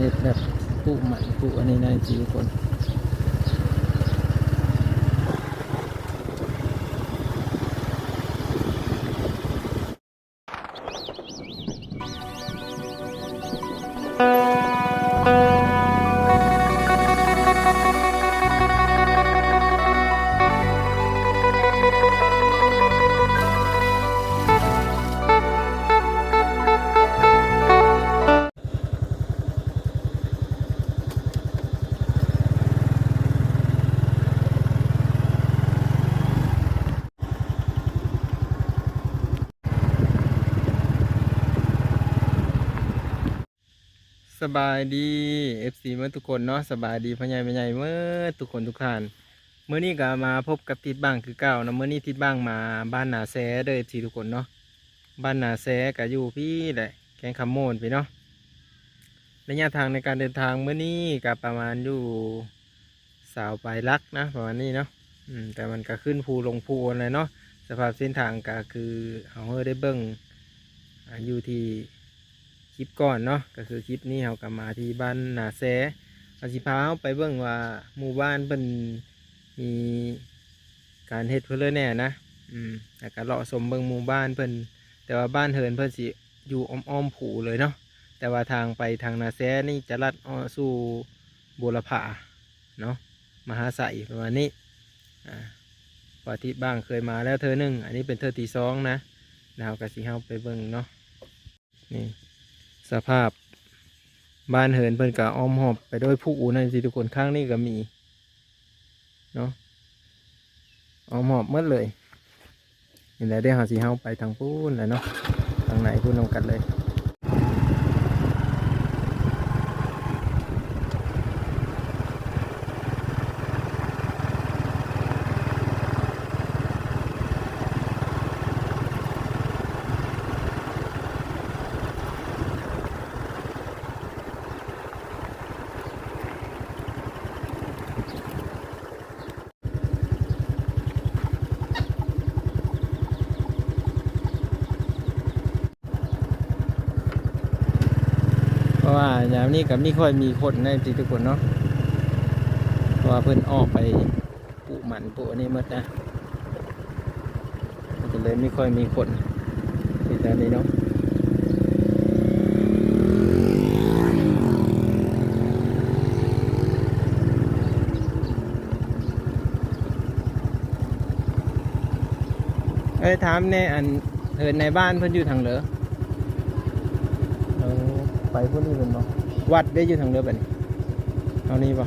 เห็ดแบบปุใหม่ปุอันนี้นะจีทุกคน สบายดี FC เมื่อทุกคนเนาะสบายดีพ่อใหญ่แม่ใหญ่เมื่อทุกคนทุกท่านเมื่อนี้ก็มาพบกับทิดบ้างคือเก่านะเมื่อนี้ทิดบ้างมาบ้านนาแซเด้อ FC ทุกคนเนาะบ้านนาแซก็อยู่พี่แหละแกงคำโมนพี่เนาะระยะทางในการเดินทางเมื่อนี้ก็ประมาณอยู่สาวปลายลักนะประมาณนี้เนาะอืมแต่มันก็ขึ้นภูลงภูอะไรเนาะสภาพเส้นทางก็คือเอาเฮอได้เบิ้งอยู่ที่ ลิปก่อนเนาะก็คือคลิปนี้เรากลับมาที่บ้านนาแซอาสิพาเราไปเบิ่งว่าหมู่บ้านเพิ่นมีการเฮ็ดเพื่อเลยแน่นะอืมแล้วก็เลาะสมเบิ่งหมู่บ้านเพิ่นแต่ว่าบ้านเฮินเพิ่นสิอยู่อ้อมๆผูเลยเนาะแต่ว่าทางไปทางนาแซนี่จะลัดอ้อสู่บุรพาเนาะมหาไสประมาณนี้อ่าปาทิบ้างเคยมาแล้วเธอหนึ่งอันนี้เป็นเธอที่สองนะแล้วเราก็สิเฮาไปเบิ่งเนาะนี่ สภาพบ้านเหินเพิ่นกะอ้อมหอบไปด้วยผู้อูนั่นสิทุกคนข้างนี้ก็มีเนาะอ้อมหอบหมดเลยนี่แหละได้หาสีเฮาไปทางปูนเลยเนาะทางไหนพูนลงกันเลย ย่างนี้กับนี่ค่อยมีคนในทีทุกคนเนาะเพราะว่าเพิ่นออกไปปลูหมันปลูอันนี้มดนะมันก็เลยไม่ค่อยมีคนที่แถวนี้เนาะเอ้ยถามในอันเหินในบ้านเพิ่นอยู่ทางเหลือ ไปพวกนี้เป็นบ่วัดได้อยู่ทางเรือแบบนี้เอานี่ป่ะ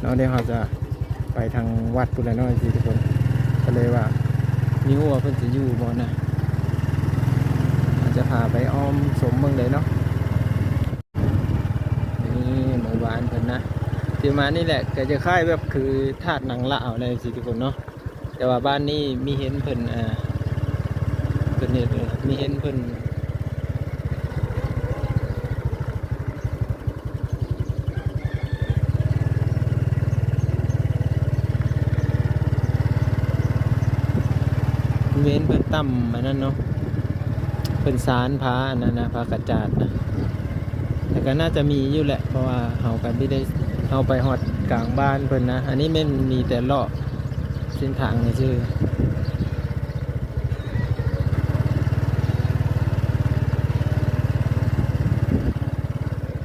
เราเดี๋ยวเราจะไปทางวัดปุระน้อยสิทุกคนก็เลยว่ามีหัวาเพิ่นจะอยู่บ่นะจะพาไปอ้อมสมเมืองเลยเนาะนี่หมู่บ้านเพิ่นนะที่มานี่แหละก็จะคล้ายแบบคือธาตุหนังละเอาเลยสิทุกคนเนาะแต่ว่าบ้านนี้มีเห็นเพิ่นอ่า เพิ่นเฮ็ดมีเห็นเพิ่นเว้นเพิ่นต่ำอันนั้นเนาะเพิ่นสารพาอันนั้นนะพากระจาดนะแต่ก็น่าจะมีอยู่แหละ เพราะว่าเฮากันไม่ได้เฮาไปฮอดกลางบ้านเพิ่นนะ อันนี้แม่นมีแต่เลาะเส้นทางนี่ชื่อ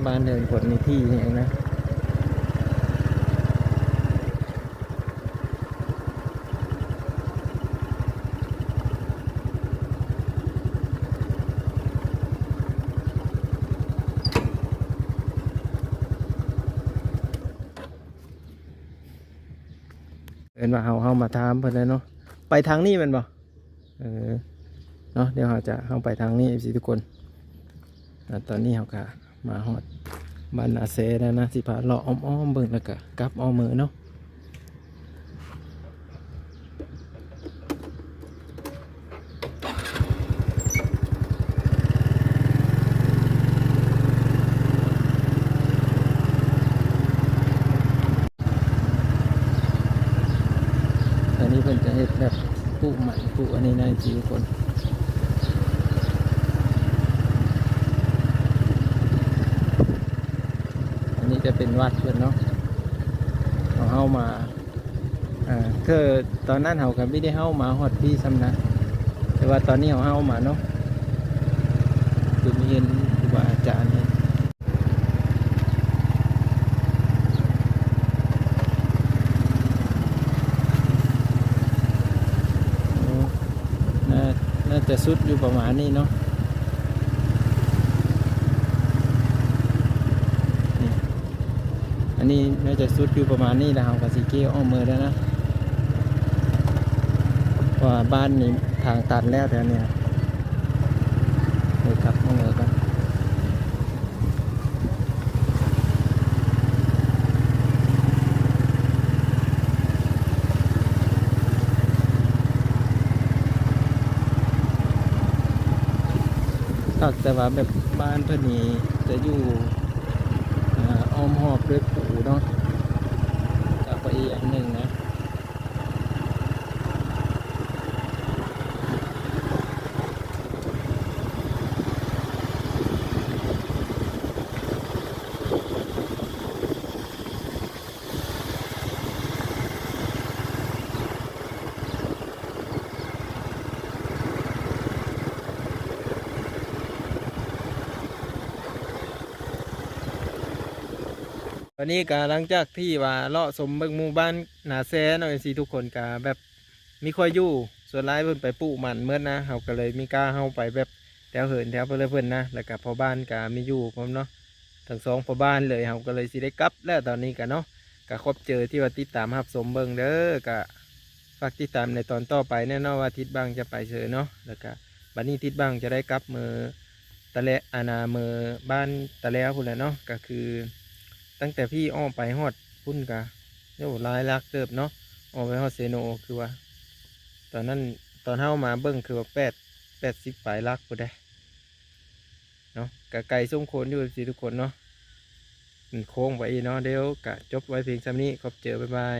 บ้านเดินกดในที่นี่เองนะเอ็นว่าเฮาเฮามาถามเพิ่นเลยเนาะไปทางนี้มันบ่เออเนาะเดี๋ยวเราจะเข้าไปทางนี้สิทุกคน ตอนนี้เราก็ มาฮอดบ้านนาเซแล้วนะสิพาเลาะอ้อมๆเบิ่งแล้วก็กลับอ้อมมือเนาะอันนี้เพิ่นจะเฮ็ดแบบปลูกหมันปลูกอันนี้นะสิทุกคน อันนี้ จะเป็นวัดเพื่อนเนาะเอาเฮามาอ่าคือตอนนั้นเฮาก็ไม่ได้เฮามาฮอดพี่ซ้ำนะ แต่ว่าตอนนี้เฮาเฮามาเนาะคือมีเห็นครูบาอาจารย์เนี่ยโอ้น่าน่าจะสุดอยู่ประมาณนี้เนาะ นี่อั นนี้น่าจะสุดอยู่ประมาณนี้แล้วครับกับสีเกี้ยวอ้อมมือแล้วนะเพราะว่าบ้านนี้ทางตัดแล้วแต่เนี่ยเลยครับมองเลยกันตักแต่ว่าแบบบ้านเพื่อนี้จะอยู่อ้อมหอบด้วย ปูเนาะ จากไปอีกอันหนึ่งนะวันนี้ก็หลังจากที่ว่าเลาะสมเบิ่งหมู่บ้านหนาแซเนาะสิทุกคนก็แบบมีค่อยอยู่ส่วนร้ายเพิ่นไปปลูกมันเมื่อนะเฮาก็เลยมีกล้าเฮาไปแบบแถวเหินแถวเพิ่อนเพิ่อนนะแล้วก็พ่อบ้านก็มีอยู่พร้อมเนาะทั้งสองพ่อบ้านเลยเฮาก็เลยสิได้กลับแล้วตอนนี้ก็เนาะก็ครบเจอที่ว่าติดตามรับสมเบิ่งเด้อก็ฝากติดตามในตอนต่อไปแน่นอนว่าทิศบางจะไปเจอเนาะแล้วก็บัดนี้ทิศบางจะได้กลับมือตะแลอานามือบ้านตะแล้วพุ่นแหละเนาะก็คือ ตั้งแต่พี่อ้อมไปฮอดพุ่นกะโย่ลายลักเติบเนาะออกไปฮอดเซโนคือว่า ตอนนั้นตอนเฮามาเบิ้งคือว่าแปดแปดสิบปลายลักกูได้เนาะกะไก่ส้มโคนอยู่สิทุกคนเนาะมันโค้งไปเนาะเดี๋ยวกะจบไว้เพียงซ้ำนี้ขอบเจอบ๊ายบาย